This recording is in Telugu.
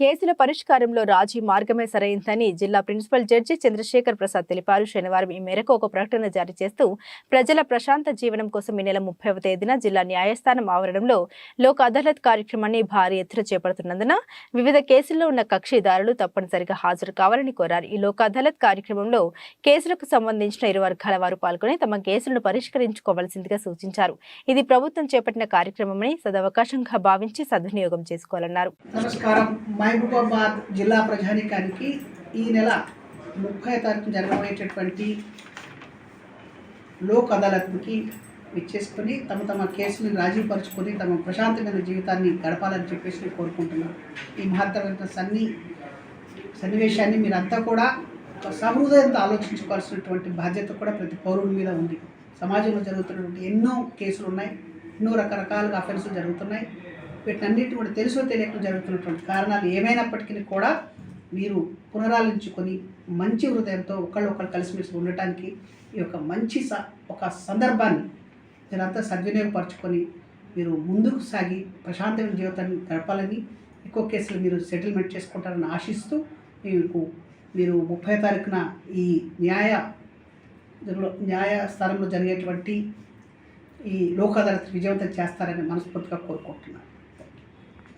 కేసుల పరిష్కారంలో రాజీ మార్గమే సరైందని జిల్లా ప్రిన్సిపల్ జడ్జి చంద్రశేఖర్ ప్రసాద్ తెలిపారు. శనివారం ఈ మేరకు ఒక ప్రకటన జారీ చేస్తూ ప్రజల ప్రశాంత జీవనం కోసం ఈ నెల ముప్పైవ తేదీన జిల్లా న్యాయస్థానం ఆవరణంలో లోక్ అదాలత్ కార్యక్రమాన్ని భారీ ఎత్తున చేపడుతున్నందున వివిధ కేసుల్లో ఉన్న కక్షిదారులు తప్పనిసరిగా హాజరు కావాలని కోరారు. ఈ లోక్ అదాలత్ కార్యక్రమంలో కేసులకు సంబంధించిన ఇరు వర్గాల వారు పాల్గొని తమ కేసులను పరిష్కరించుకోవాల్సిందిగా సూచించారు. ఇది ప్రభుత్వం చేపట్టిన కార్యక్రమమని సదవకాశంగా భావించి సద్వినియోగం చేసుకోవాలన్నారు. మహబూబాబాద్ జిల్లా ప్రజానికానికి ఈ నెల ముప్పై తారీఖు జరగబోయేటటువంటి లోక్ అదాలత్కి ఇచ్చేసుకొని తమ తమ కేసులను రాజీపరుచుకొని తమ ప్రశాంతమైన జీవితాన్ని గడపాలని చెప్పేసి నేను కోరుకుంటున్నాను. ఈ మహత్తరమైన సన్ని సన్నివేశాన్ని మీరంతా కూడా సహృదయంతో ఆలోచించుకోవాల్సినటువంటి బాధ్యత కూడా ప్రతి పౌరుడి మీద ఉంది. సమాజంలో జరుగుతున్నటువంటి ఎన్నో కేసులు ఉన్నాయి ఎన్నో రకరకాలుగా అఫెన్సులు జరుగుతున్నాయి. వీటన్నిటి కూడా తెలుసో తెలియక జరుగుతున్నటువంటి కారణాలు ఏమైనప్పటికీ కూడా మీరు పునరాలించుకొని మంచి హృదయంతో ఒకళ్ళు ఒకళ్ళు కలిసిమెలిసి ఉండటానికి ఈ యొక్క మంచి స ఒక సందర్భాన్ని మీరంతా సద్వినియోగపరచుకొని మీరు ముందుకు సాగి ప్రశాంతమైన జీవితాన్ని గడపాలని ఎక్కువ కేసులు మీరు సెటిల్మెంట్ చేసుకుంటారని ఆశిస్తూ మీకు మీరు ముప్పై తారీఖున ఈ న్యాయ న్యాయస్థానంలో జరిగేటువంటి ఈ లోక్ అదాలత్ విజయవంతం చేస్తారని మనస్ఫూర్తిగా కోరుకుంటున్నాను.